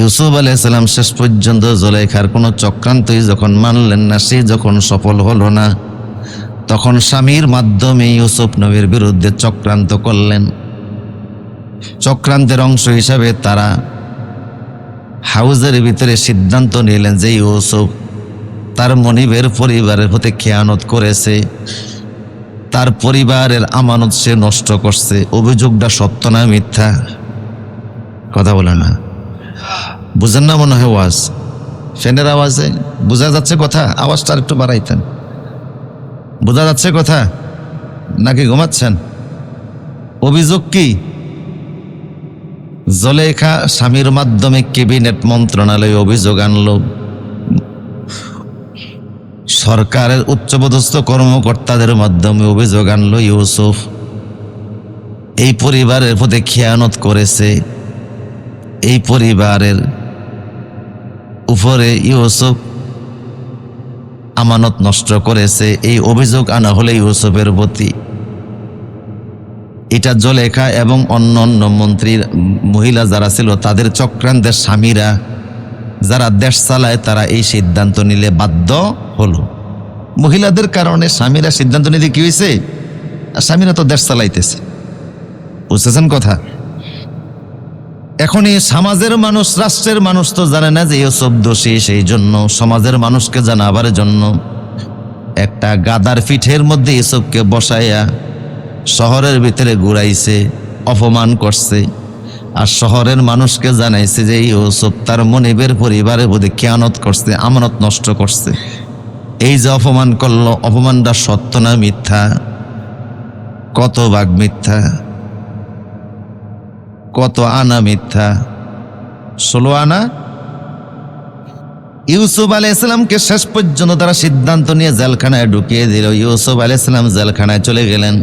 ইউসুফ আলাইসাল্লাম শেষ পর্যন্ত জলেখার কোনো চক্রান্তই যখন মানলেন না, সে যখন সফল হলো না, তখন স্বামীর মাধ্যমে ইউসুফ নবীর বিরুদ্ধে চক্রান্ত করলেন। চক্রান্তের অংশ হিসাবে তারা হাউজের ভিতরে সিদ্ধান্ত নিলেন যে ইউসুফ তার মনিবের পরিবারের প্রতি খেয়ানত করেছে, তার পরিবারের আমানত সে নষ্ট করছে। অভিযোগটা সত্য না মিথ্যা? কথা বলে না। বুঝেন না মনে হয় ওয়াজ। ফ্যানের আওয়াজে বোঝা যাচ্ছে কথা? আওয়াজটা আর একটু বাড়াইতেন। বোঝা যাচ্ছে কথা? নাকি ঘুমাচ্ছেন? অভিযোগ কি? জলেখা স্বামীর মাধ্যমে ক্যাবিনেট মন্ত্রণালয়ে অভিযোগ আনল। সরকারের উচ্চপদস্থ কর্মকর্তাদের মাধ্যমে অভিযোগ আনলো ইউসুফ। এই পরিবারের প্রতি খেয়ানত করেছে এই পরিবারের উপরে ইউসুফ আমানত নষ্ট করেছে। এই অভিযোগ আনা হলে ইউসুফের প্রতি এটা জলেখা এবং অন্য অন্য মন্ত্রীর মহিলা যারা ছিল, তাদের চক্রান্তের স্বামীরা যারা দেশ চালায়, তারা এই সিদ্ধান্ত নিলে বাধ্য হলো। মহিলাদের কারণে স্বামীরা সিদ্ধান্ত নিতে কি হয়েছে? স্বামীরা তো দেশ চালাইতেছে। বুঝতেছেন কথা? এখন এই সমাজের মানুষ, রাষ্ট্রের মানুষ তো জানে না যে এসব দোষী, সেই জন্য সমাজের মানুষকে জানাবার জন্য একটা গাদার পিঠের মধ্যে এসবকে বসাইয়া শহরের ভিতরে ঘুরাইছে, অপমান করছে। আর শহরের মানুষকে জানাইছে যে ইউসুফ তার মনিবের পরিবারের প্রতি খেয়ানত করছে, আমানত নষ্ট করছে। এই যে অপমান করল, অপমানটা সত্য না মিথ্যা? কত ভাগ মিথ্যা? কত আনা মিথ্যা? ষোলো আনা? ইউসুফ আলাই ইসলামকে শেষ পর্যন্ত তারা সিদ্ধান্ত নিয়ে জেলখানায় ঢুকিয়ে দিল। ইউসুফ আলাই ইসলাম জেলখানায় চলে গেলেন।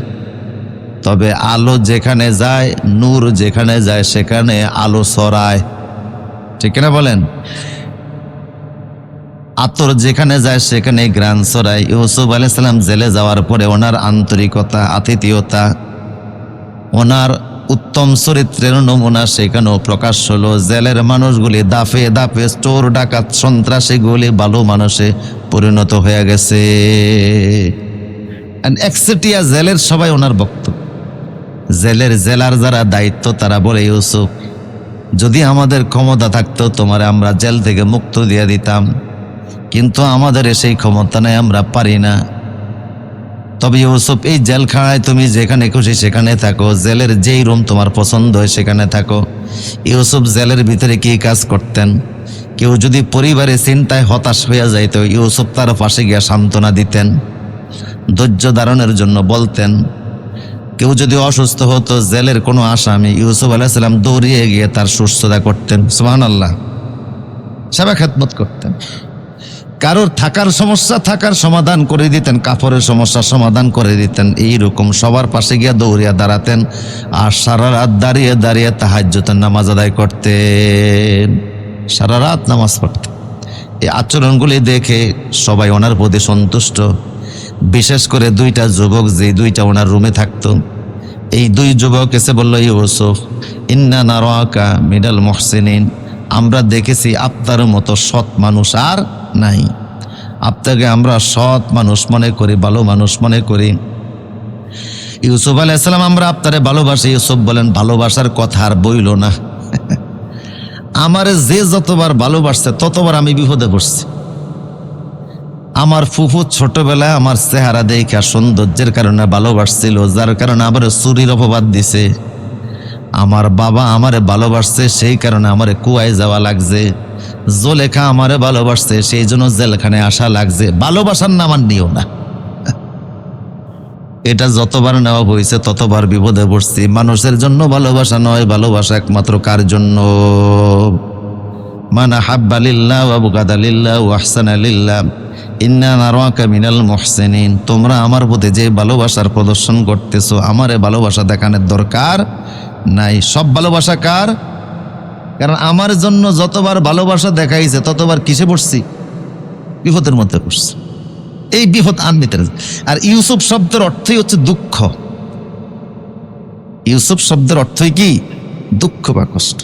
তবে আলো যেখানে যায়, নূর যেখানে যায়, সেখানে আলো সরায় ঠিক না বলেন? আতর যেখানে যায়, সেখানে গ্রান সরায় ইউসুফ আলি আলাইসাল্লাম জেলে যাওয়ার পরে ওনার আন্তরিকতা, আতিথিয়তা, ওনার উত্তম চরিত্রের নমুনা সেখানেও প্রকাশ হলো। জেলের মানুষগুলি দাফে দাফে, চোর, ডাকাত, সন্ত্রাসীগুলি ভালো মানুষে পরিণত হয়ে গেছে। একচেটিয়া জেলের সবাই ওনার বক্তব্য জেলের জেলার যারা দায়িত্ব, তারা বলে, ইউসুফ, যদি আমাদের ক্ষমতা থাকতো, তোমার আমরা জেল থেকে মুক্ত দিয়ে দিতাম। কিন্তু আমাদের সেই ক্ষমতা নেই, আমরা পারি না। তবে ইউসুফ, এই জেলখানায় তুমি যেখানে খুশি সেখানে থাকো। জেলের যেই রুম তোমার পছন্দ হয় সেখানে থাকো। ইউসুফ জেলের ভিতরে কি কাজ করতেন? কেউ যদি পরিবারে চিন্তায় হতাশ হয়ে যাইত, ইউসুফ তার পাশে গিয়ে সান্ত্বনা দিতেন, ধৈর্য ধারণের জন্য বলতেন। কেউ যদি অসুস্থ হতো, জেলের কোনো আসামি ইউসুফ আলাহিসাল্লাম দৌড়িয়ে গিয়ে তার সুস্থতা করতেন। সুহান আল্লাহ সেবা খেদমত করতেন। কারোর থাকার সমস্যা, থাকার সমাধান করে দিতেন, কাপড়ের সমস্যার সমাধান করে দিতেন, এইরকম সবার পাশে গিয়া দৌড়িয়া দাঁড়াতেন আর সারা রাত দাঁড়িয়ে দাঁড়িয়ে তাহাজ্যতের নামাজ আদায় করতেন, সারা রাত নামাজ পড়তেন। এই আচরণগুলি দেখে সবাই ওনার প্রতি সন্তুষ্ট। বিশেষ করে দুইটা যুবক, যে দুইটা ওনার রুমে থাকতো। এই দুই যুবক এসে বলল ইউসুফ, ইন্না নারোয়াকা মিডাল মহসিনিন। আমরা দেখেছি আপনার মতো সৎ মানুষ আর নাই। আপনাকে আমরা সৎ মানুষ মনে করি, ভালো মানুষ মনে করি। ইউসুফ আলাইসালাম আমরা আপনারে ভালোবাসি, ইউসুফ বলেন, ভালোবাসার কথা আর বইল না। আমারে যে যতবার ভালোবাসছে, ততবার আমি বিপদে পড়ছি। আমার ফুফু ছোটবেলায় আমার চেহারা দেখা সৌন্দর্যের কারণে ভালোবাসছিল, যার কারণে আমার চুরির অপবাদ দিছে। আমার বাবা আমারে ভালোবাসছে, সেই কারণে আমারে কুয়ায় যাওয়া লাগছে। জোলেখা আমারে ভালোবাসছে, সেই জন্য জেলখানে আসা লাগছে। ভালোবাসার নাম আর নিও না। এটা যতবার নেওয়া হয়েছে, ততবার বিপদে পড়ছি। মানুষের জন্য ভালোবাসা নয়, ভালোবাসা একমাত্র কার জন্য? মানা হাব্বালিল্লাহ আবুকাদালিল্লাহ ওয়াহসান আলিল্লাহ ইন্না নারওয়াকা মিনাল মুহসিনিন। তোমরা আমার প্রতি যে ভালোবাসার প্রদর্শন করতেছো, আমারে ভালোবাসা দেখানোর দরকার নাই। সব ভালোবাসা কার? কারণ আমার জন্য যতবার ভালোবাসা দেখাইছে, ততবার কিসে পড়ছি বিপদের মধ্যে পড়ছি এই বিপদ আর নিতে আর ইউসুফ শব্দের অর্থই হচ্ছে দুঃখ। ইউসুফ শব্দের অর্থই কি? দুঃখ বা কষ্ট।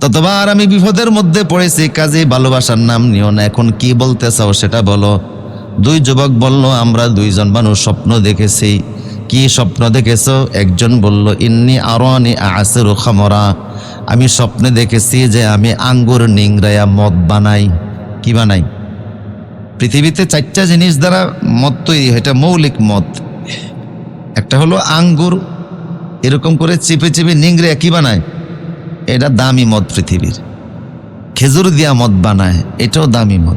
ততবার আমি বিপদের মধ্যে পড়েছি, কাজে ভালোবাসার নাম নিও না। এখন কি বলতে চাও সেটা বলো। দুই যুবক বলল, আমরা দুইজন মানুষ স্বপ্ন দেখেছি। কি স্বপ্ন দেখেছ? একজন বলল, ইন্নি আরনি আসের খামরা। আমি স্বপ্নে দেখেছি যে আমি আঙ্গুর নিংরায়া মদ বানাই। কি বানাই? পৃথিবীতে চারটা জিনিস দ্বারা মদ তৈরি হয়, এটা মৌলিক মদ। একটা হলো আঙ্গুর, এরকম করে চিপে চিপে নিংড়ে কি বানায়? এটা দামি মদ পৃথিবীর। খেজুর দিয়া মদ বানায়, এটাও দামি মদ।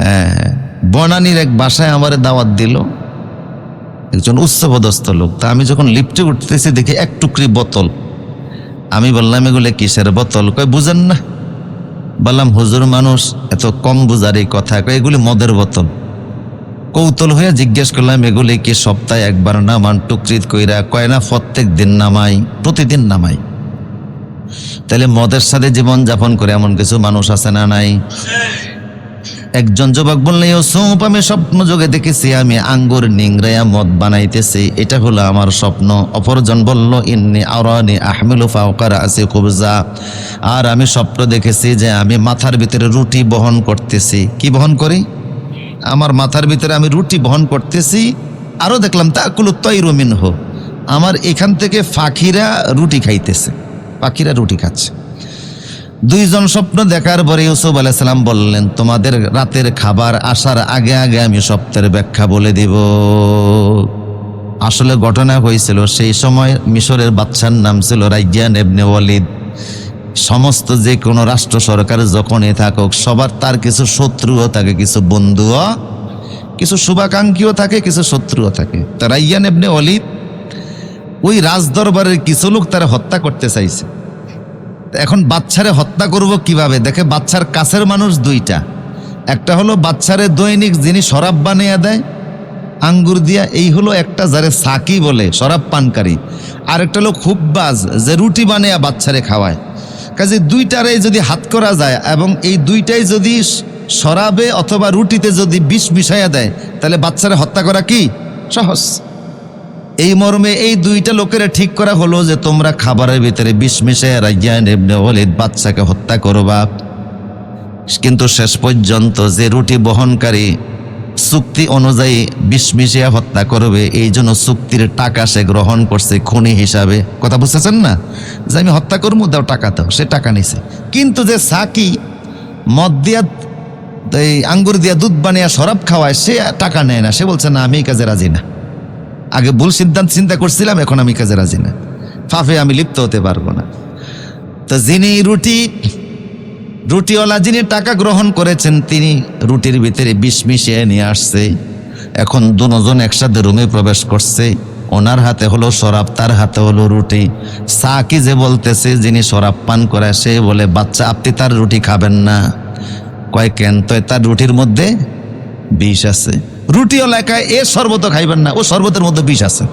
হ্যাঁ। বনানীর এক বাসায় আমার দাওয়াত দিল। একজন উচ্চপদস্থ লোক। তা আমি যখন লিফটে উঠতেছি দেখি এক টুকরি বোতল। আমি বললাম, এগুলো কিসের বোতল? কয়, বুঝেন না। বললাম, হুজুর মানুষ, এত কম বুঝার এই কথা। কয়, এগুলি মদের বোতল। কৌতল হয়ে জিজ্ঞেস করলাম, এগুলি কি সপ্তাহে একবার নামান টুকরিত কইরা কয় না, প্রত্যেক দিন নামাই, প্রতিদিন নামাই? তাহলে মদের সাথে জীবন যাপন করে এমন কিছু মানুষ আছে না নাই? একজন যুবক বললে ও ইউসুফ, আমি স্বপ্ন যোগে দেখেছি, আমি আঙ্গুর নিংরায়া মদ বানাইতেছি। এটা হলো আমার স্বপ্ন। অপরজন বলল, ইন্নি আওরানি আহমিলু ফাওকার আছে কুবজা আর আমি স্বপ্ন দেখেছি যে আমি মাথার ভিতরে রুটি বহন করতেছি। কি বহন করি? আমার মাথার ভিতরে আমি রুটি বহন করতেছি আরও দেখলাম তা তাকুল তৈরমিন হো আমার এখান থেকে পাখিরা রুটি খাইতেছে, পাখিরা রুটি খাচ্ছে। দুইজন স্বপ্ন দেখার পরে ইউসুফ আলাইসাল্লাম বললেন, তোমাদের রাতের খাবার আসার আগে আগে আমি স্বপ্নের ব্যাখ্যা বলে দিব। আসলে ঘটনা হয়েছিল, সেই সময় মিশরের বাচ্চার নাম ছিল রাইয়ান এবনে ওয়ালিদ। সমস্ত যে কোনো রাষ্ট্র সরকার যখনই থাকুক, সবার তার কিছু শত্রুও থাকে, কিছু বন্ধুও, কিছু শুভাকাঙ্ক্ষীও থাকে, কিছু শত্রুও থাকে। তা রাইয়ান এবনে ওয়ালিদ, ওই রাজদরবারের কিছু লোক তারা হত্যা করতে চাইছে। এখন বাচ্চারে হত্যা করব কীভাবে? দেখে বাচ্চার কাছের মানুষ দুইটা। একটা হলো বাচ্চারে দৈনিক যিনি শরাব বানিয়ে দেয়, আঙ্গুর দিয়া, এই হলো একটা যারে সাকি বলে, শরাব পানকারী। আর একটা হলো খুববাজ, যে রুটি বানিয়ে বাচ্চারে খাওয়ায়। কাজে দুইটারে যদি হাত করা যায় এবং এই দুইটাই যদি শরাবে অথবা রুটিতে যদি বিষ মিশাইয়া দেয়, তাহলে বাচ্চারে হত্যা করা কি? সহজ। এই মর্মে এই দুইটা লোকেরা ঠিক করা হলো যে তোমরা খাবারের ভিতরে বিষ এমনি ওলিদ বাচ্চাকে হত্যা করবা। কিন্তু শেষ পর্যন্ত যে রুটি বহনকারী চুক্তি অনুযায়ী বিষ মিশিয়ে হত্যা করবে, এই জন্য চুক্তির টাকা সে গ্রহণ করছে খুনি হিসাবে। কথা বুঝতেছেন না? যে আমি হত্যা করব, দাও টাকা দাও, সে টাকা নিছে। কিন্তু যে সাকি মদ দিয়া এই আঙ্গুর দিয়া দুধ বানিয়ে শরাব খাওয়ায়, সে টাকা নেয় না। সে বলছে, না, আমি কাজে রাজি না। আগে ভুল সিদ্ধান্ত চিন্তা করছিলাম, এখন আমি কাজে রাজি না। ফাফে আমি লিপ্ত হতে পারব না। তো যিনি রুটি, রুটিওয়ালা যিনি টাকা গ্রহণ করেছেন, তিনি রুটির ভিতরে বিষ মিশিয়ে নিয়ে আসছে। এখন দুজন একসাথে রুমে প্রবেশ করছে। ওনার হাতে হলো শরাব তার হাতে হলো রুটি। সাকি যে বলতেছে, যিনি শরাব পান করে সে বলে, বাচ্চা, আপনি তার রুটি খাবেন না। কয়, কেন? তো তার রুটির মধ্যে বিষ আছে। রুটি এলাকায় এ শরবত খাইবেন না, ও শরবতের মধ্যে বিষ আছে।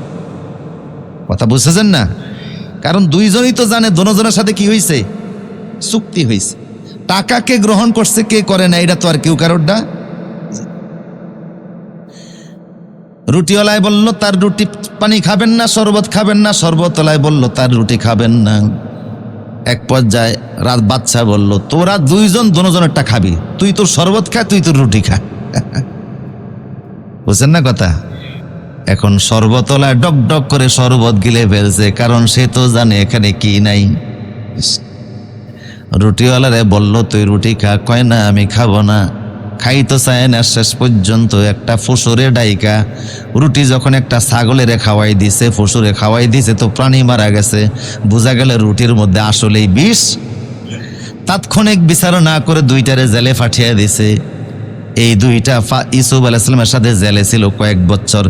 কথা বুঝতেছেন না? কারণ দুইজনই তো জানে দোনোজনের সাথে কি হয়েছে চুক্তি হয়েছে টাকা কে গ্রহণ করছে, কে করে না, এটা তো আর কেউ কারোরটা রুটিওয়ালায় বলল, তার রুটি পানি খাবেন না, শরবত খাবেন না। শরবতলায় বলল, তার রুটি খাবেন না। এক পর্যায়ে রাত বাচ্চা বলল, তোরা দুইজন দোনোজনেরটা খাবি। তুই তোর শরবত খা, তুই তোর রুটি খা। বুঝছেন না কথা? এখন শরবতলায় ডক ডক করে শরবত গিলে ফেলছে, কারণ সে তো জানে এখানে কি নাই। রুটিওয়ালারে বলল, তুই রুটি খা। কয়, না, আমি খাব না। খাই তো চায় না, শেষ পর্যন্ত একটা ফসুরে ডাইকা, রুটি যখন একটা ছাগলেরে খাওয়াই দিছে, ফসুরে খাওয়াই দিছে, তো প্রাণী মারা গেছে। বোঝা গেলে রুটির মধ্যে আসলেই বিষ। তাৎক্ষণিক বিচার না করে দুইটারে জেলে পাঠিয়ে দিছে। এই দুইটা ইউসুফ আলাইসালামের সাথে জেলে ছিল কয়েক বছর।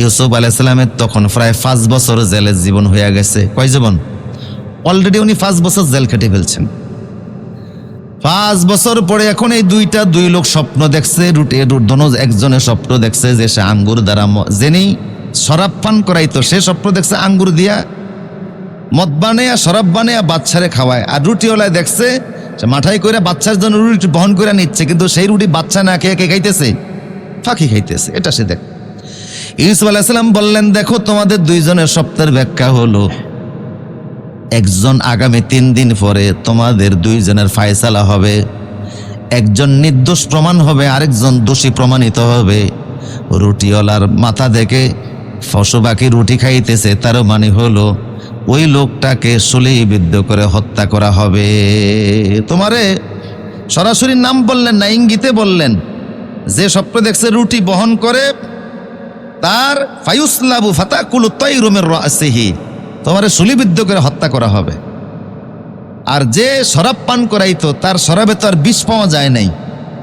ইউসুফ আলাইসালামের তখন প্রায় পাঁচ বছর জেলের জীবন হয়ে গেছে। কয় জীবন? অলরেডি উনি পাঁচ বছর জেল কেটে ফেলছেন। পাঁচ বছর পরে এখন এই দুইটা দুই লোক স্বপ্ন দেখছে, রুটে দোনো একজনের স্বপ্ন দেখছে যে সে আঙ্গুর দ্বারা জেনেই শরাব পান করাইতো, সে স্বপ্ন দেখছে আঙ্গুর দিয়া মদ বানিয়া শরাব বানিয়া বাচ্চারে খাওয়ায়। আর রুটিওয়ালায় দেখছে সে মাথায় করে বাচ্চার জন্য রুটি বহন করে নিচ্ছে, কিন্তু সেই রুটি বাচ্চা না খেয়ে কে খাইতেছে? ফাঁকি খাইতেছে। এটা সে দেখ। ইউসুফ আলাইসাল্লাম বললেন, দেখো, তোমাদের দুইজনের স্বপ্নের ব্যাখ্যা হলো, একজন আগামী তিন দিন পরে তোমাদের দুইজনের ফায়সালা হবে, একজন নির্দোষ প্রমাণ হবে, আরেকজন দোষী প্রমাণিত হবে। রুটিওয়ালার মাথা দেখে পাখি রুটি খাইতেছে, তার মানে হলো ওই লোকটাকে বিদ্ধ করে হত্যা করা হবে। তোমারে সরাসরি নাম বললেন না, ইঙ্গিতে বললেন, যে স্বপ্ন দেখছে রুটি বহন করে, তার ফায়ুসলাবু ফাতাকুলু তৈরুমের রাসিহি, তোমারে সুলিবিদ্ধ করে হত্যা করা হবে। আর যে শরাব পান করাইতো, তার শরাবে তো আর বিষ পাওয়া যায় নাই।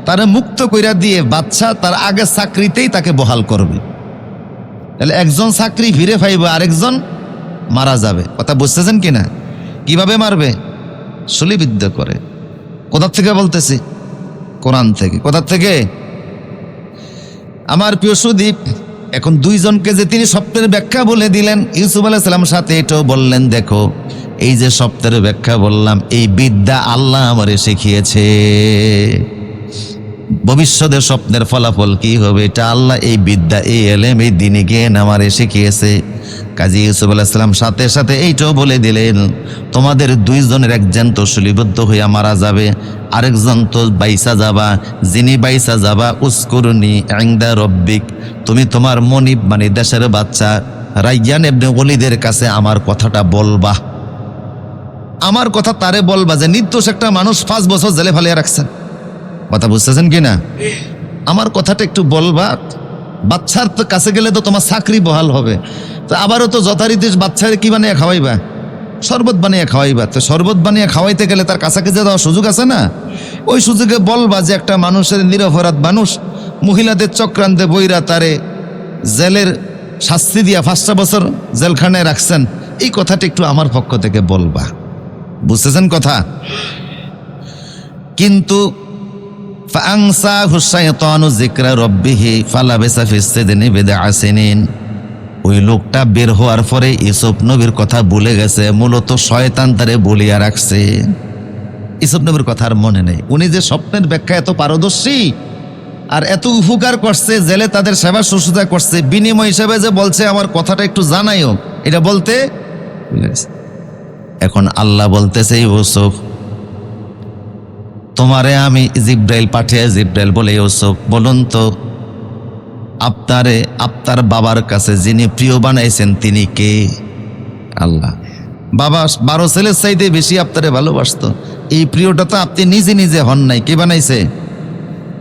তারে মুক্ত কইরা দিয়ে বাচ্চা তার আগে চাকরিতেই তাকে বহাল করবে। তাহলে একজন চাকরি ফিরে পাইবে আরেকজন মারা যাবে। কথা বুঝতেছেন কিনা? কীভাবে মারবে? সুলিবিদ্ধ করে। কোথার থেকে বলতেছি? কোরআন থেকে। কোথার থেকে? আমার প্রিয় সুদীপ, এখন দুইজনকে যে তিনি স্বপ্নের ব্যাখ্যা বলে দিলেন, ইউসুফ আলাইসালাম সাথে এটাও বললেন, দেখো, এই যে স্বপ্নের ব্যাখ্যা বললাম, এই বিদ্যা আল্লাহ আমারে শিখিয়েছে। ভবিষ্যতের স্বপ্নের ফলাফল কি হবে? এটা আল্লাহ এই বিদ্যা, এই এলেম, এই দিনে জ্ঞান আমারে শিখিয়েছে। কাজী ইউসুফ আলাইসালাম সাথে সাথে এইটাও বলে দিলেন, তোমাদের দুইজনের একজন তো সুলিবদ্ধ হইয়া মারা যাবে, আরেকজন তো বাইসা যাবা, যিনি বাইসা যাবা, উস্কুরনি আংদা রব্বিক, তুমি তোমার মনিব মানে দেশের বাচ্চা, রাইয়ান এবনে অলিদের কাছে আমার কথাটা বলবা। আমার কথা তারে বলবা যে নির্দোষ একটা মানুষ পাঁচ বছর জেলে ফালিয়ে রাখছেন। কথা বুঝতেছেন কি না? আমার কথাটা একটু বলবা বাচ্চার তো কাছে গেলে তো তোমার চাকরি বহাল হবে। তো আবারও তো যথারীতি বাচ্চারে কি বানিয়ে খাওয়াইবা? শরবত বানিয়ে খাওয়াইবা। তো শরবত বানিয়ে খাওয়াইতে গেলে তার কাছাকাছি যাওয়ার সুযোগ আছে না? ওই সুযোগে বলবা যে একটা মানুষের নিরপরাধ মানুষ মহিলাদের চক্রান্তে বইরা তারে জেলের শাস্তি দিয়া পাঁচটা বছর জেলখানায় রাখছেন। এই কথাটা একটু আমার পক্ষ থেকে বলবা। বুঝতেছেন কথা? কিন্তু ফাংসা হুসাইতানু জিকরা রব্বিহি ফালাবেসা ফিসসিদিনি বিদআ সিনিন। ওই লোকটা বের হওয়ার পরে ইসব নবীর কথা ভুলে গেছে, মূলত শয়তান তারে বলিয়া রাখছে। ইসব নবীর কথা আর মনে নেই। উনি যে স্বপ্নের ব্যাখ্যা এত পারদর্শী আর এত উপকার করছে, জেলে তাদের সেবা শুশ্রূষা করছে, বিনিময় হিসেবে যে বলছে, আমার কথাটা একটু জানাইও। এটা বলতে এখন আল্লাহ বলতেছে, ইউসুফ তোমারে আমি জিব্রাইল পাঠিয়ে জিব্রাইল বলে ইউসুফ, বলুন তো, আপনারে, আপনার বাবার কাছে যিনি প্রিয় বানাইছেন তিনি কে? আল্লাহ। বাবা, বারো ছেলের চাইতে বেশি আপনারে ভালোবাসত। এই প্রিয়টা তো আপনি নিজে নিজে হন নাই। কে বানাইছে?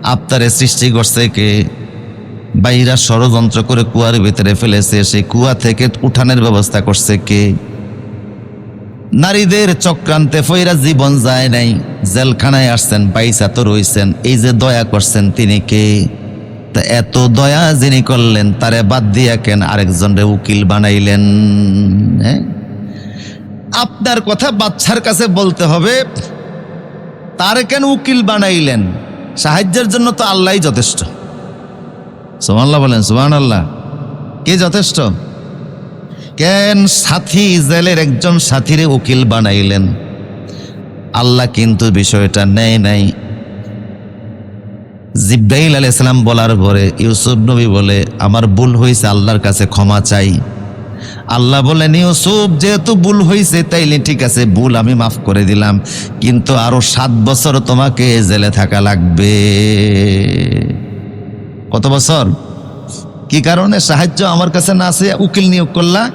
আপনারে সৃষ্টি করছে কে? বাইরা ষড়যন্ত্র করে কুয়ার ভিতরে ফেলেছে সেই কুয়া থেকে উঠানের ব্যবস্থা করছে কে? নারীদের চক্রান্তে ফইরা জীবন যায় নাই। জেলখানায় আসছেন পাইসা তো রইছেন। এই যে দয়া করছেন তিনি কে? তা এত দয়া যিনি করলেন, তারে বাদ দিয়া কেন আরেকজনরে উকিল বানাইলেন? আপনার কথা বাচ্চার কাছে বলতে হবে, তারে কেন উকিল বানাইলেন? সাহায্যের জন্য তো আল্লাহই যথেষ্ট। সুবহানাল্লাহ বলেন সুবহান আল্লাহ কে যথেষ্ট? কেন সাথী জেলের একজন সাথীরে উকিল বানাইলেন? আল্লাহ কিন্তু বিষয়টা নেয় নাই। জিব্রাইল আলাইসালাম বলার পরে ইউসুফ নবী বলে, আমার ভুল হয়েছে আল্লাহর কাছে ক্ষমা চাই। আল্লাহ বলেন, ইউসুফ, যেহেতু ভুল হয়েছে তাইলে ঠিক আছে, ভুল আমি মাফ করে দিলাম। কিন্তু আরও সাত বছর তোমাকে জেলে থাকা লাগবে। কত বছর? কি কারণে সাহায্য আমার কাছে না আছে উকিল নিয়োগ করলা?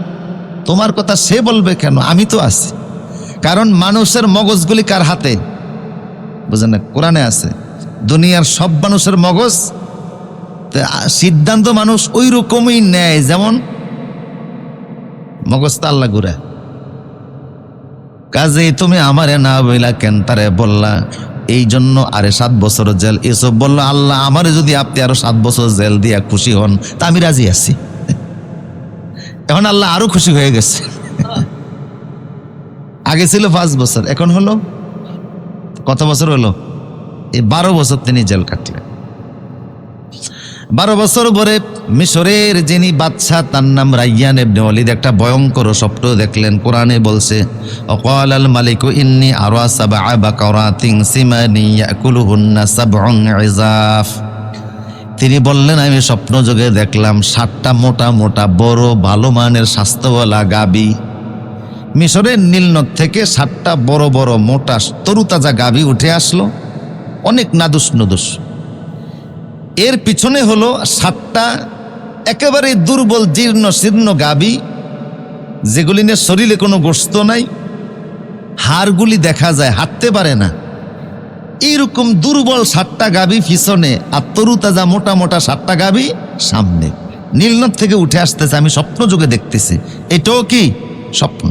তোমার কথা সে বলবে কেন? আমি তো আছি। কারণ মানুষের মগজগুলি কার হাতে? বুঝেন না, কোরআনে আছে। দুনিয়ার সব মানুষের মগজ সিদ্ধান্ত মানুষ ওই রকমই নেয়। যেমন মগজ তো আল্লাহ ঘুরে কাজেই তুমি আমারে না বইলা কেন তারে বললা? এই জন্য আরে সাত বছর জেল। এসব বলল, আল্লাহ আমারে যদি আপনি আরও সাত বছর জেল দিয়া খুশি হন, তা আমি রাজি আছি। এখন আল্লাহ আরও খুশি হয়ে গেছে। আগে ছিল পাঁচ বছর, এখন হলো কত বছর হলো? এই বারো বছর তিনি জেল কাটলেন। বারো বছর পরে মিশরের যিনি বাদশাহ, তার নাম রাইয়ান এবনে ওয়ালিদ, একটা ভয়ঙ্কর স্বপ্ন দেখলেন। কোরআনে বলছে অকাল আল মালিক ইন্নি আরও সাবা বাকারাতিন সিমানি ইয়াকুলুহুন্না সাবউন ইজাফ। তিনি বললেন, আমি স্বপ্ন যোগে দেখলাম সাতটা মোটা মোটা বড় ভালো মানের স্বাস্থ্যওয়ালা গাবি। মিশরের নীলনদ থেকে সাতটা বড় বড় মোটা তরুতাজা গাভী উঠে আসলো। অনেক নাদুস নদুস। এর পিছনে হলো সাতটা একেবারে দুর্বল জীর্ণ শীর্ণ গাবি, যেগুলি নিয়ে শরীরে কোনো গোস্ত নাই। হাড়গুলি দেখা যায়, হাঁটতে পারে না। এইরকম দুর্বল সাতটা গাভী পিছনে আর তরুতাজা মোটা মোটা সাতটা গাভী সামনে। নীলনদ থেকে উঠে আসতেছে, আমি স্বপ্ন যুগে দেখতেছি। এটাও কি স্বপ্ন?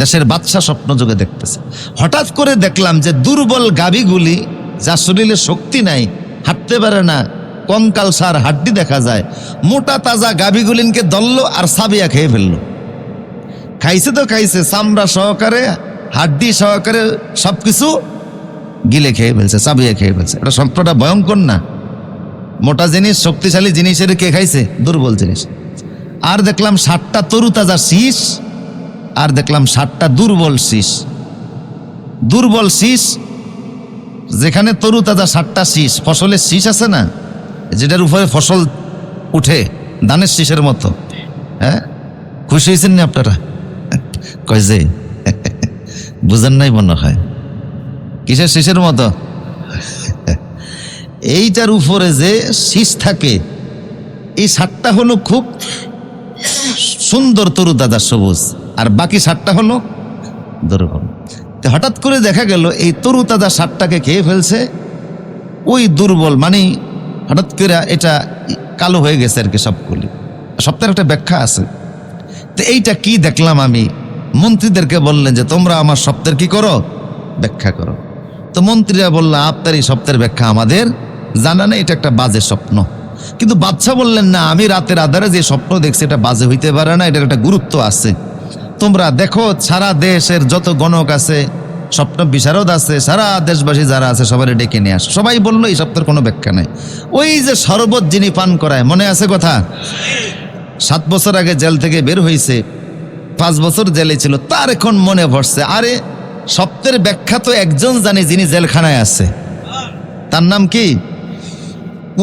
দেশের বাদশা স্বপ্ন যুগে দেখতেছে। হঠাৎ করে দেখলাম যে দুর্বল গাভীগুলি, যার শরীরে শক্তি নাই, হাঁটতে পারে না, কঙ্কাল সার হাড্ডি দেখা যায়, মোটা তাজা গাভীগুলিনকে দললো আর সাবিয়া খেয়ে ফেলল। খাইছে তো খাইছে, চামড়া সহকারে, হাড্ডি সহকারে সবকিছু গিলে খেয়ে ফেলছে, চাবিয়ে খেয়ে ফেলছে। এটা স্বপ্নটা ভয়ঙ্কর না। মোটা জিনিস, শক্তিশালী জিনিসের কে খাইছে? দুর্বল জিনিস। আর দেখলাম ষাটটা তরু তাজা শীষ, আর দেখলাম ষাটটা দুর্বল শীষ। দুর্বল শীষ, যেখানে তরু তাজা ষাটটা শীষ, ফসলের শীষ আছে না? যেটার উপরে ফসল উঠে, ধানের শীষের মতো। হ্যাঁ? খুশি হয়েছেন না আপনারা? কয় যে, বুঝেন নাই মনে হয়। কিসের শীষের মতো? এইটার উপরে যে শীষ থাকে, এই সাতটা হলো খুব সুন্দর তরু দাদা সবুজ, আর বাকি সাতটা হলো দুর্গম হঠাৎ করে দেখা গেল, এই তরু তাজা সাতটাকে খেয়ে ফেলছে। ওই দুর্বল মানে হঠাৎ করে এটা কালো হয়ে গেছে আর কি সবগুলি। সপ্তাহের একটা ব্যাখ্যা আছে। তো এইটা কি দেখলাম আমি? মন্ত্রীদেরকে বললেন যে, তোমরা আমার সপ্তাহের কি করো? ব্যাখ্যা করো। তো মন্ত্রীরা বলল আপনার এই সপ্তাহের ব্যাখ্যা আমাদের। জানা নেই, এটা একটা বাজে স্বপ্ন। কিন্তু বাদশা বললেন, না, আমি রাতের আধারে যে স্বপ্ন দেখছি, এটা বাজে হইতে পারে না, এটার একটা গুরুত্ব আছে। তোমরা দেখো, সারা দেশের যত গণক আছে, স্বপ্ন বিশারদ আছে, সারা দেশবাসী যারা আছে সবাই ডেকে নিয়ে আসো। সবাই বলল, এই সপ্তাহের কোনো ব্যাখ্যা নাই। ওই যে শরবত যিনি পান করায়, মনে আছে কথা? সাত বছর আগে জেল থেকে বের হয়েছে পাঁচ বছর জেলে ছিল, তার এখন মনে ভরছে আরে সপ্তের ব্যাখ্যা তো একজন জানে যিনি জেলখানায় আছে। তার নাম কি?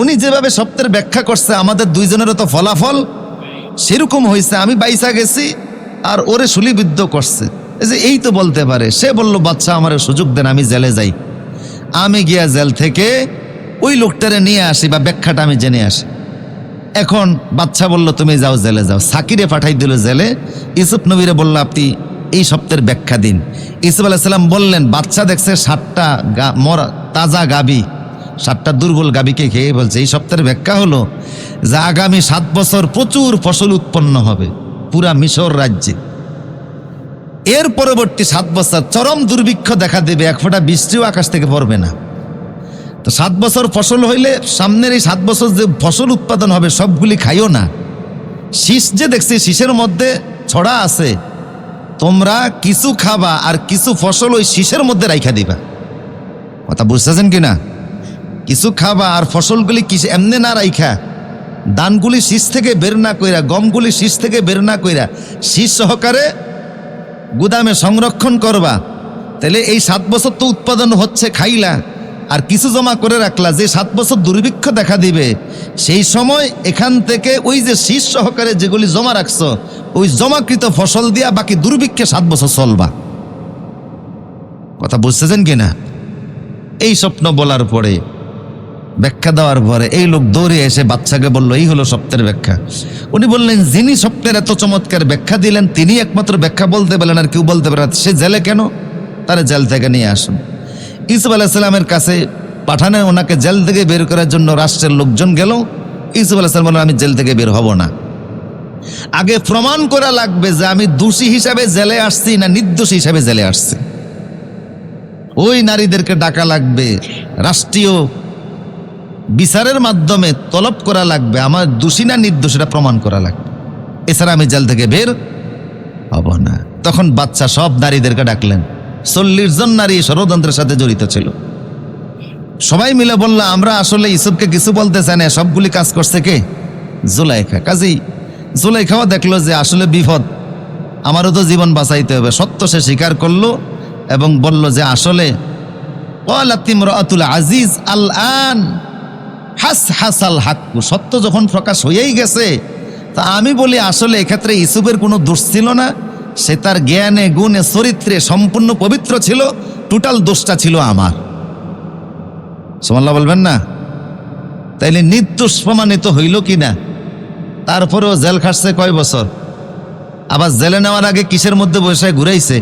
উনি যেভাবে সপ্তের ব্যাখ্যা করছে, আমাদের দুইজনেরও তো ফলাফল সেরকম হয়েছে আমি বাইসা গেছি আর ওরে শুলিবিদ্ধ করছে। এই যে এই তো বলতে পারে। সে বলল, বাচ্চা, আমার সুযোগ দেন, আমি জেলে যাই। আমি গিয়া জেল থেকে ওই লোকটারে নিয়ে আসি বা ব্যাখ্যাটা আমি জেনে আসি। এখন বাচ্চা বলল, তুমি যাও, জেলে যাও। সাকিরে পাঠাই দিল জেলে। ইসুফ নবীরে বলল, আপনি এই সপ্তাহের ব্যাখ্যা দিন। ইসুফ আলাইসাল্লাম বললেন, বাচ্চা দেখছে সাতটা মরা, তাজা গাবি, সাতটা দুর্বল গাবিকে খেয়ে বলছে। এই সপ্তাহের ব্যাখ্যা হলো যে আগামী সাত বছর প্রচুর ফসল উৎপন্ন হবে পুরা মিশর রাজ্যে। এর পরবর্তী সাত বছর চরম দুর্ভিক্ষ দেখা দেবে, এক ফোঁটা বৃষ্টিও আকাশ থেকে পড়বে না। তো সাত বছর ফসল হইলে সামনের এই সাত বছর যে ফসল উৎপাদন হবে, সবগুলি খাইও না। শীষ যে দেখছি, শীষের মধ্যে ছড়া আছে তোমরা কিছু খাবা আর কিছু ফসল ওই শীষের মধ্যে রাইখা দিবা। কথা বুঝতেছেন কি না কিছু খাবা আর ফসলগুলি কিসে এমনি না রাইখা? দানগুলি শীষ থেকে বের না কইরা, গমগুলি শীষ থেকে বের না কইরা শীষ সহকারে গুদামে সংরক্ষণ করবা। তাহলে এই সাত বছর তো উৎপাদন হচ্ছে, খাইলা। আর কিছু জমা করে রাখলা যে সাত বছর দুর্ভিক্ষ দেখা দিবে। সেই সময় এখান থেকে ওই যে শীষ সহকারে যেগুলি জমা রাখছো, ওই জমাকৃত ফসল দিয়া বাকি দুর্ভিক্ষে সাত বছর চলবা। কথা বুঝতেছেন কি না এই স্বপ্ন বলার পরে, ব্যাখ্যা দেওয়ার পরে এই লোক দৌড়ে এসে বাচ্চাকে বলল, এই হলো স্বপ্নের ব্যাখ্যা। উনি বললেন, যিনি স্বপ্নের এত চমৎকার ব্যাখ্যা দিলেন, তিনি একমাত্র ব্যাখ্যা বলতে পারেন আর কেউ বলতে পারে না। সে জেলে কেন? তারা জেল থেকে নিয়ে আসুন। ইসুফ আলাহিসাল্লামের কাছে পাঠানে ওনাকে জেল থেকে বের করার জন্য রাষ্ট্রের লোকজন গেল। ইসুফ আলাহিসাল্লাম আমি জেল থেকে বের হব না। আগে প্রমাণ করা লাগবে যে আমি দোষী হিসাবে জেলে আসছি না নির্দোষী হিসাবে জেলে আসছি। ওই নারীদেরকে ডাকা লাগবে, রাষ্ট্রীয় বিচারের মাধ্যমে তলব করা লাগবে, আমার দোষী না নির্দোষ এটা প্রমাণ করা লাগবে। এছাড়া আমি জেল থেকে বের হব না। তখন বাচ্চা সব নারীদেরকে ডাকলেন। চল্লিশ জন নারী ষড়যন্ত্রের সাথে জড়িত ছিল। সবাই মিলে বলল, আমরা আসলে ইসুফকে কিছু বলতে চাই না, সবগুলি কাজ করছে কে? জুলাইখা। কাজেই জুলাইখাও দেখল যে আসলে বিপদ। আমারও তো জীবন বাঁচাইতে হবে। সত্য সে স্বীকার করল এবং বলল যে আসলে আজিজ আল আন হাস হাসাল হাক্কু। সত্য যখন প্রকাশ হয়েই গেছে, তা আমি বলি আসলে এক্ষেত্রে ইসুফের কোনো দোষ ছিল না। সে তার জ্ঞানে, গুণে, চরিত্রে সম্পূর্ণ পবিত্র ছিল টোটাল দোষটা ছিল আমার। সোমাল্লাহ বলবেন না? তাইলে নির্দোষ প্রমাণিত হইল কি না? তারপরেও জেল খাটছে কয় বছর? আবার জেলে নেওয়ার আগে কিসের মধ্যে বসে ঘুরাইছে?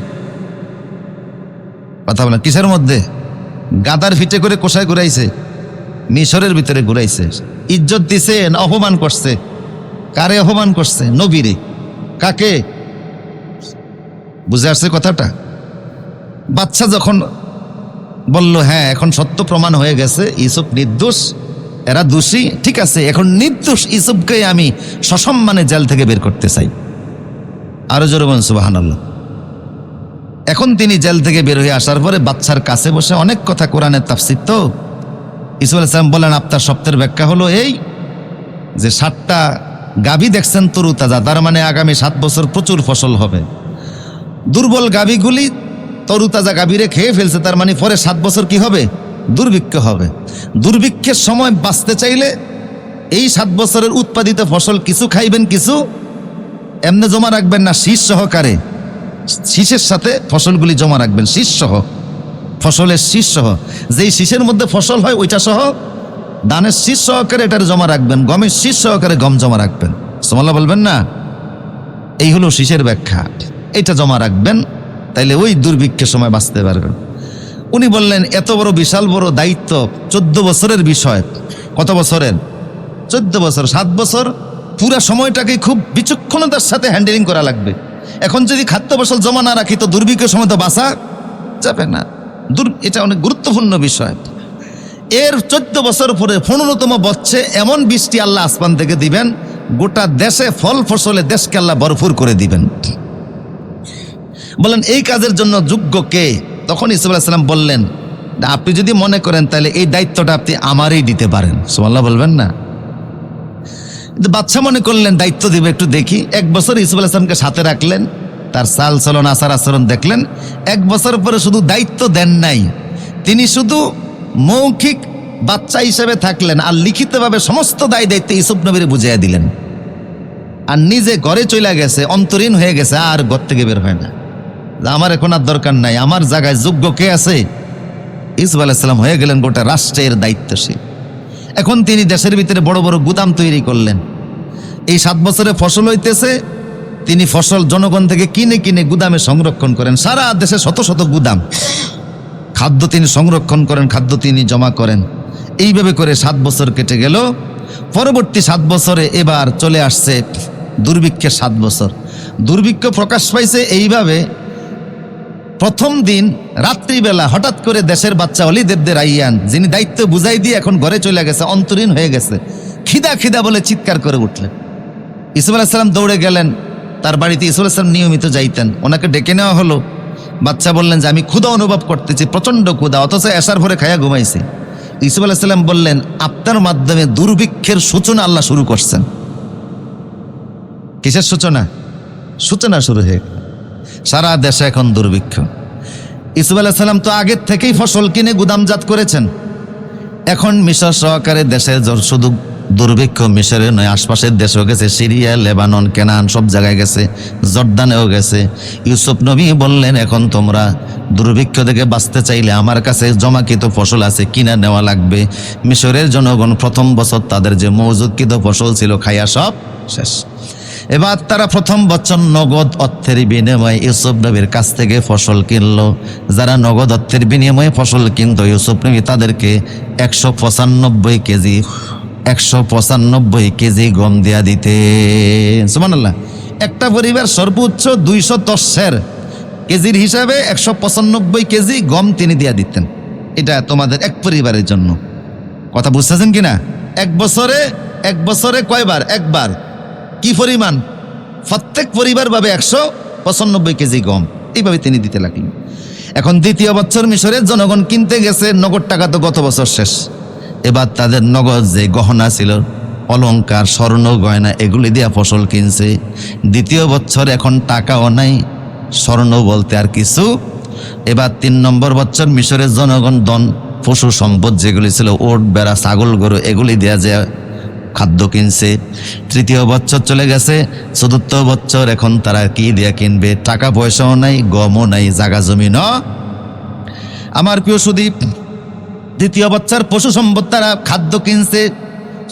কথা বলেন, কিসের মধ্যে? গাদার ফিটে করে কোষায় ঘুরাইছে, মিশরের ভিতরে ঘুরাইছে। ইজ্জত দিছে অপমান করছে? কারে অপমান করছে? নবীরে। কাকে? বুঝে আসছে কথাটা? বাচ্চা যখন বলল হ্যাঁ এখন সত্য প্রমাণ হয়ে গেছে ইসুফ নির্দোষ, এরা দোষী, ঠিক আছে, এখন নির্দোষ ইসুফকে আমি সসম্মানে জেল থেকে বের করতে চাই। আরও জোরে বলুন সুবাহান এখন তিনি জেল থেকে বের হয়ে আসার পরে বাচ্চার কাছে বসে অনেক কথা কোরআনের তাফসির তো। ইসুফ আলাইসালাম বলেন, আপনার সপ্তাহের ব্যাখ্যা হলো এই যে সাতটা গাভী দেখছেন তরু তাজা, তার মানে আগামী সাত বছর প্রচুর ফসল হবে। দুর্বল গাভীগুলি তরুতাজা গাভীরে খেয়ে ফেলছে, তার মানে পরে সাত বছর কি হবে? দুর্ভিক্ষ হবে। দুর্ভিক্ষের সময় বাঁচতে চাইলে এই সাত বছরের উৎপাদিত ফসল কিছু খাইবেন কিছু, এমনি জমা রাখবেন না, শীষ সহকারে। শীষের সাথে ফসলগুলি জমা রাখবেন, শীষ সহ। ফসলের শীষ সহ। যেই শীষের মধ্যে ফসল হয়, ওইটা সহ। ধানের শীষ সহকারে এটার জমা রাখবেন, গমের শীষ সহকারে গম জমা রাখবেন। সোমাল্লা বলবেন না? এই হলো শীষের ব্যাখ্যা। এটা জমা রাখবেন, তাইলে ওই দুর্ভিক্ষের সময় বাঁচতে পারবেন। উনি বললেন, এত বড় বিশাল বড় দায়িত্ব, চোদ্দ বছরের বিষয়। কত বছরের? চোদ্দ বছর, সাত বছর? পুরা সময়টাকে খুব বিচক্ষণতার সাথে হ্যান্ডেলিং করা লাগবে। এখন যদি খাদ্য ফসল জমা না রাখি, তো দুর্ভিক্ষের সময় তো বাঁচা যাবে না। দুর, এটা অনেক গুরুত্বপূর্ণ বিষয়। এর চোদ্দ বছর পরে পনেরোতম বচ্ছে এমন বৃষ্টি আল্লাহ আসমান থেকে দিবেন, গোটা দেশে ফল ফসলে দেশকে আল্লাহ ভরপুর করে দিবেন। বলেন, এই কাজের জন্য যোগ্য কে? তখন ইসুফ আলাহিসাল্লাম বললেন আপনি যদি মনে করেন, তাহলে এই দায়িত্বটা আপনি আমারই দিতে পারেন। সোমাল্লাহ বলবেন না। কিন্তু বাচ্চা মনে করলেন, দায়িত্ব দিবে, একটু দেখি। এক বছর ইসুফ আলাহিসামকে সাথে রাখলেন, তার চাল চলন আচার আচরণ দেখলেন। এক বছর পরে শুধু দায়িত্ব দেন নাই, তিনি শুধু মৌখিক বাচ্চা হিসেবে থাকলেন আর লিখিতভাবে সমস্ত দায় দায়িত্ব ইসুফ নবীরে বুঝিয়ে দিলেন। আর নিজে ঘরে চলে গেছে, অন্তরীণ হয়ে গেছে, আর ঘর থেকে বের হয় না। আমার এখন আর দরকার নাই। আমার জায়গায় যোগ্য কে আছে? ইসুফ আলাইসাল্লাম হয়ে গেলেন গোটা রাষ্ট্রের দায়িত্বশীল। এখন তিনি দেশের ভিতরে বড় বড় গুদাম তৈরি করলেন। এই সাত বছরে ফসল হইতেছে, তিনি ফসল জনগণ থেকে কিনে কিনে গুদামে সংরক্ষণ করেন। সারা দেশে শত শত গুদাম। খাদ্য তিনি সংরক্ষণ করেন, খাদ্য তিনি জমা করেন। এইভাবে করে সাত বছর কেটে গেল। পরবর্তী সাত বছরে এবার চলে আসছে দুর্ভিক্ষের সাত বছর। দুর্ভিক্ষ প্রকাশ পাইছে এইভাবে প্রথম দিন রাত্রিবেলা হঠাৎ করে দেশের বাচ্চা অলিদেবদের আইয়ান, যিনি দায়িত্ব বুঝাই দিয়ে এখন ঘরে চলে গেছে, অন্তরীণ হয়ে গেছে, খিদা খিদা বলে চিৎকার করে উঠলেন। ইসুফ আলাহিসাল্লাম দৌড়ে গেলেন, তার বাড়িতে ইসুফ আলাহিসাল্লাম নিয়মিত যাইতেন। ওনাকে ডেকে নেওয়া হলো। বাচ্চা বললেন যে, আমি ক্ষুধা অনুভব করতেছি, প্রচণ্ড ক্ষুধা, অথচ এসার ভরে খায়া ঘুমাইছি। ইসুফ আলাহিসাল্লাম বললেন, আপনার মাধ্যমে দুর্ভিক্ষের সূচনা আল্লাহ শুরু করছেন। কিসের সূচনা? সূচনা শুরু হয়ে সারা দেশে এখন দুর্ভিক্ষ। ইসুফ আলাহিসাল্লাম তো আগের থেকেই ফসল কিনে গুদামজাত করেছেন। এখন মিশর সহকারে দেশের শুধু দুর্ভিক্ষ মিশরে নয়, আশপাশের দেশেও গেছে। সিরিয়া, লেবানন, কেনান, সব জায়গায় গেছে। জর্দানেও গেছে। ইউসুফ নবী বললেন, এখন তোমরা দুর্ভিক্ষ থেকে বাঁচতে চাইলে আমার কাছে জমাকৃত ফসল আছে, কিনা নেওয়া লাগবে। মিশরের জনগণ প্রথম বছর তাদের যে মজুদকৃত ফসল ছিল খাইয়া সব শেষ। এবার তারা প্রথম বছর নগদ অর্থের বিনিময়ে ইউসুফ নবীর কাছ থেকে ফসল কিনল। যারা নগদ অর্থের বিনিময়ে ফসল কিনত, ইউসুফ নবী তাদেরকে একশো পঁচানব্বই কেজি, একশো পঁচানব্বই কেজি গম দেয়া দিতে। সুমানাল্লাহ একটা পরিবার সর্বোচ্চ দুইশো দশের কেজির হিসাবে একশো পঁচানব্বই কেজি গম তিনি দিয়া দিতেন। এটা তোমাদের এক পরিবারের জন্য। কথা বুঝতেছেন কিনা? এক বছরে এক বছরে কয়বার? একবার। কি পরিমাণ? প্রত্যেক পরিবার ভাবে একশো পঁচানব্বই কেজি গম। এইভাবে তিনি দিতে লাগলেন। এখন দ্বিতীয় বছর মিশরের জনগণ কিনতে গেছে নগদ টাকা তো গত বছর শেষ। এবার তাদের নগদ যে গহনা ছিল, অলংকার, স্বর্ণ, গয়না, এগুলি দিয়া ফসল কিনছে। দ্বিতীয় বছর এখন টাকাও নাই, স্বর্ণ বলতে আর কিছু। এবার তিন নম্বর বছর মিশরের জনগণ দন পশু সম্পদ যেগুলি ছিল, ওট, বেড়া, ছাগল, গরু, এগুলি দেয়া যায় খাদ্য কিনছে। তৃতীয় বছর চলে গেছে, চতুর্থ বছর এখন তারা কি দিয়ে কিনবে? টাকা পয়সাও নাই, গমও নাই, জাগা জমিন আমার প্রিয় সুদীপ, দ্বিতীয় বছর পশু সম্পদ তারা খাদ্য কিনছে,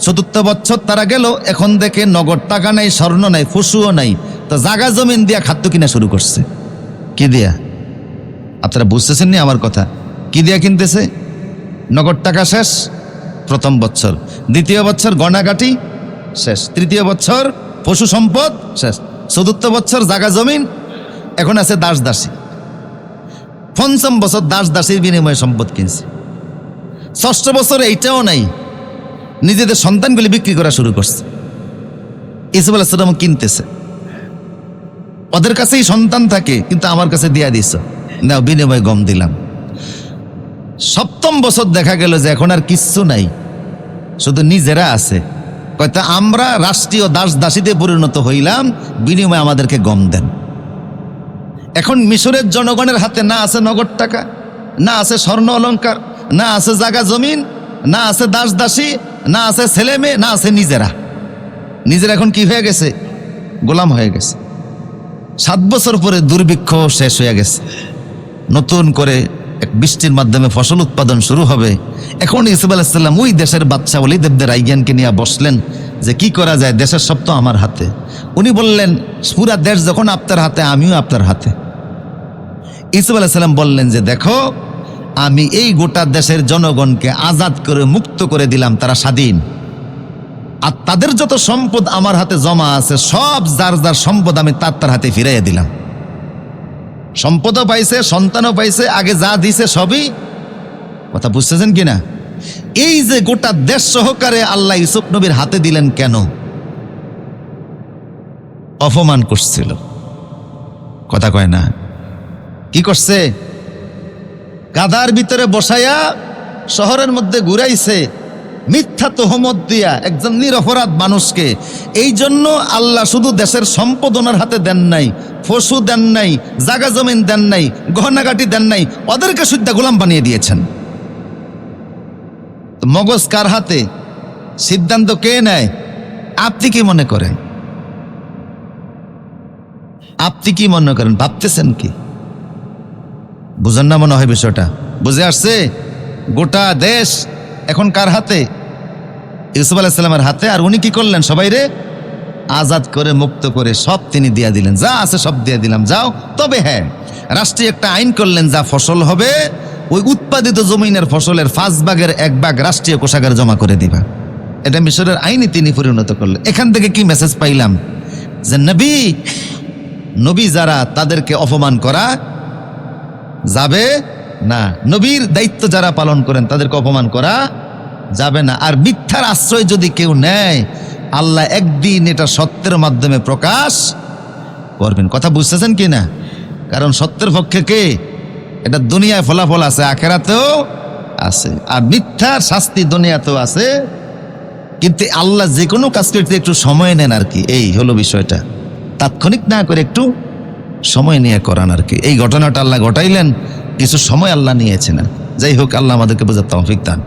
চতুর্থ বছর তারা গেল, এখন দেখে নগদ টাকা নাই, স্বর্ণ নাই পশুও নাই, তো জাগা জমিন দিয়া খাদ্য কিনা শুরু করছে। কি দিয়া? আপনারা বুঝতেছেন নি আমার কথা? কি দিয়া কিনতেছে? নগদ টাকা শেষ? প্রথম বছর দ্বিতীয় বছর গণাগাটি শেষ। তৃতীয় বছর পশু সম্পদ, শেষ। চতুর্থ বছর জাগা জমিন, এখন আছে দাস দাসী পঞ্চম বছর দাস দাসীর বিনিময়ে সম্পদ কিনছে। ষষ্ঠ বছর এইটাও নাই। নিজেদের সন্তানগুলি বিক্রি করা শুরু করছে। ইসুফ আলাহিসাম কিনতেছে। ওদের কাছেই সন্তান থাকে, কিন্তু আমার কাছে দিয়া দিস না বিনিময়ে গম দিলাম। সপ্তম বছর দেখা গেল যে এখন আর কিচ্ছু নাই। শুধু নিজেরা আছে। কয়তা আমরা রাষ্ট্রীয় দাস দাসীতে পরিণত হইলাম, বিনিময়ে আমাদেরকে গম দেন। এখন মিশরের জনগণের হাতে না আছে নগদ টাকা, না আছে স্বর্ণ অলংকার, না আছে জাগা জমিন, না আছে দাস দাসী, না আছে ছেলে মেয়ে, না আছে নিজেরা। নিজেরা এখন কি হয়ে গেছে? গোলাম হয়ে গেছে। সাত বছর পরে দুর্ভিক্ষ শেষ হয়ে গেছে। নতুন করে এক বৃষ্টির মাধ্যমে ফসল উৎপাদন শুরু হবে। এখন ইসুফ আলাহিসাল্লাম ওই দেশের বাচ্চা বলেই দেবদের আইজ্ঞানকে নিয়ে বসলেন যে কি করা যায়, দেশের সব তো আমার হাতে। উনি বললেন, পুরা দেশ যখন আপনার হাতে, আমিও আপনার হাতে। ইসুফ আলাহিসাল্লাম বললেন যে, দেখো, আমি এই গোটা দেশের জনগণকে আজাদ করে, মুক্ত করে দিলাম, তারা স্বাধীন। আর তাদের যত সম্পদ আমার হাতে জমা আছে, সব যার যার সম্পদ আমি তার তার হাতে ফিরাইয়া দিলাম। সম্পদও পাইছে, সন্তানও পাইছে, আগে যা দিছে সবই। কথা বুঝতেছেন কিনা? এই যে গোটা দেশ সহকারে আল্লাহ ইসুফ নবীর হাতে দিলেন কেন? অপমান করছিল। কথা কয় না। কি করছে? গাধার ভিতরে বসাইয়া শহরের মধ্যে ঘুরাইছে। মিথ্যা তোহমত দিয়া একজন নিরপরাধ মানুষকে এই জন্য আল্লাহ শুধু দেশের সম্পদ ওনার হাতে দেন নাই ফসু দেন নাই, জাগা জমিন দেন নাই, গহনাগাটি দেন নাই, ওদেরকে শুদ্ধ গোলাম বানিয়ে দিয়েছেন। মগজ কার হাতে? সিদ্ধান্ত কে নেয়? আপনি কি মনে করেন? আপনি কি মনে করেন? ভাবতেছেন কি? বুঝেন না মনে হয় বিষয়টা। বুঝে আসছে? গোটা দেশ এখন কার হাতে? ইউসুফ আলাহিসাল্লামের হাতে। আর উনি কি করলেন সবাই রে? আজাদ করে, মুক্ত করে সব তিনি দিয়া দিলেন। যা আছে সব দিয়ে দিলাম, যাও। তবে হ্যাঁ রাষ্ট্রীয় একটা আইন করলেন, যা ফসল হবে, ওই উৎপাদিত জমিনের ফসলের পাঁচ ভাগের এক ভাগ রাষ্ট্রীয় কোষাগারে জমা করে দিবা। এটা মিশরের আইনে তিনি পরিণত করলেন। এখান থেকে কি মেসেজ পাইলাম? যে নবী নবী যারা তাদেরকে অপমান করা যাবে না, নবীর দায়িত্ব যারা পালন করেন, তাদেরকে অপমান করা যাবে না। আর মিথ্যার আশ্রয় যদি কেউ নেয়, আল্লাহ একদিন এটা সত্যের মাধ্যমে প্রকাশ করবেন। কথা বুঝতেছেন কি না? কারণ সত্যের পক্ষে কে? এটা দুনিয়ায় ফলাফল আছে, আখেরাতেও আছে। আর মিথ্যার শাস্তি দুনিয়াতেও আছে। কিন্তু আল্লাহ যে কোনো কাজ করতে একটু সময় নেন আর কি। এই হলো বিষয়টা। তাৎক্ষণিক না করে একটু সময় নিয়ে করান আর কি। এই ঘটনাটা আল্লাহ ঘটাইলেন। কিছু সময় আল্লাহ নিয়েছেন। যাই হোক আল্লাহ আমাদেরকে বোঝার তৌফিক দান।